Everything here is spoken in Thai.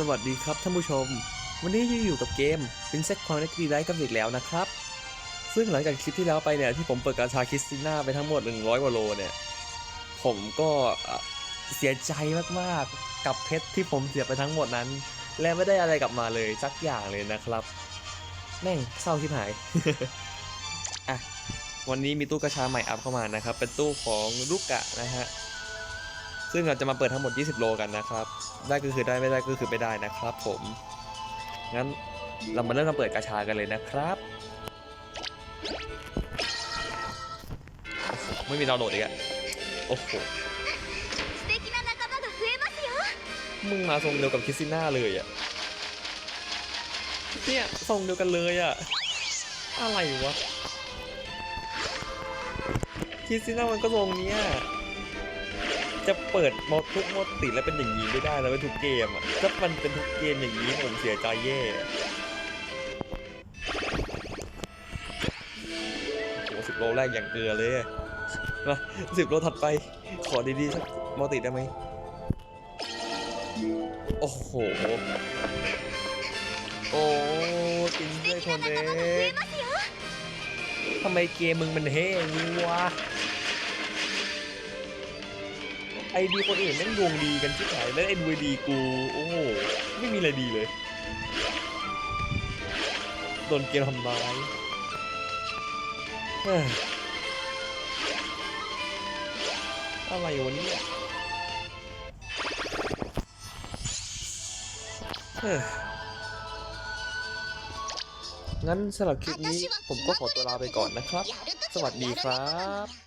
สวัสดีครับท่านผู้ชม วันนี้ยังอยู่กับเกม Princess Connect d i กันอีกแล้วนะครับ ซึ่งหลังจากคลิปที่แล้วไปเนี่ย ที่ผมเปิดกาชาคิสติน่าไปทั้งหมด 100กว่าโลเนี่ย ผมก็เอ่อเสียใจมากๆ กับเพชรที่ผมเสียไปทั้งหมดนั้น และไม่ได้อะไรกลับมาเลยสักอย่างเลยนะครับ แม่งเศร้าที่หายอะวันนี้มีตู้กระชาใหม่อัพเข้ามานะครับ เป็นตู้ของลูกกะนะฮะ ซึ่งเราจะมาเปิดทั้งหมด 20 โลกันนะครับ ได้ก็คือได้ไม่ได้ก็คือไม่ได้นะครับ ผม งั้นเรามาเริ่มมาเปิดกระชากันเลยนะครับไม่มีดาวโหลดอีกอะโอ้โหมึงมาทรงเดียวกับคิซิน่าเลยอะเนี่ยทรงเดียวกันเลยอะอะไรวะคิซิน่ามันก็ทรงเนี้ย จะเปิดมอทุกมอติดแล้วเป็นอย่างนี้ไม่ได้แล้วเป็นทุกเกมอะถ้ามันเป็นทุกเกมอย่างนี้ผมเสียใจแย่โอ้สิบโลแรกอย่างเกลือเลยมาสิบโลถัดไปขอดีๆสักมอติดได้ไหมโอ้โหโอ้กินด้วยคนเองทำไมเกมมึงมันเฮอยงวะ ไอดีคนอื่นแม่งดวงดีกันชิบหายแล้วไอ้ดวงดีกู โอ้โห ไม่มีอะไรดีเลย โดนเกมทำร้ายเอ้ยอะไรวะเนี่ยเอ้ยงั้นสำหรับคลิปนี้ผมก็ขอตัวลาไปก่อนนะครับ สวัสดีครับ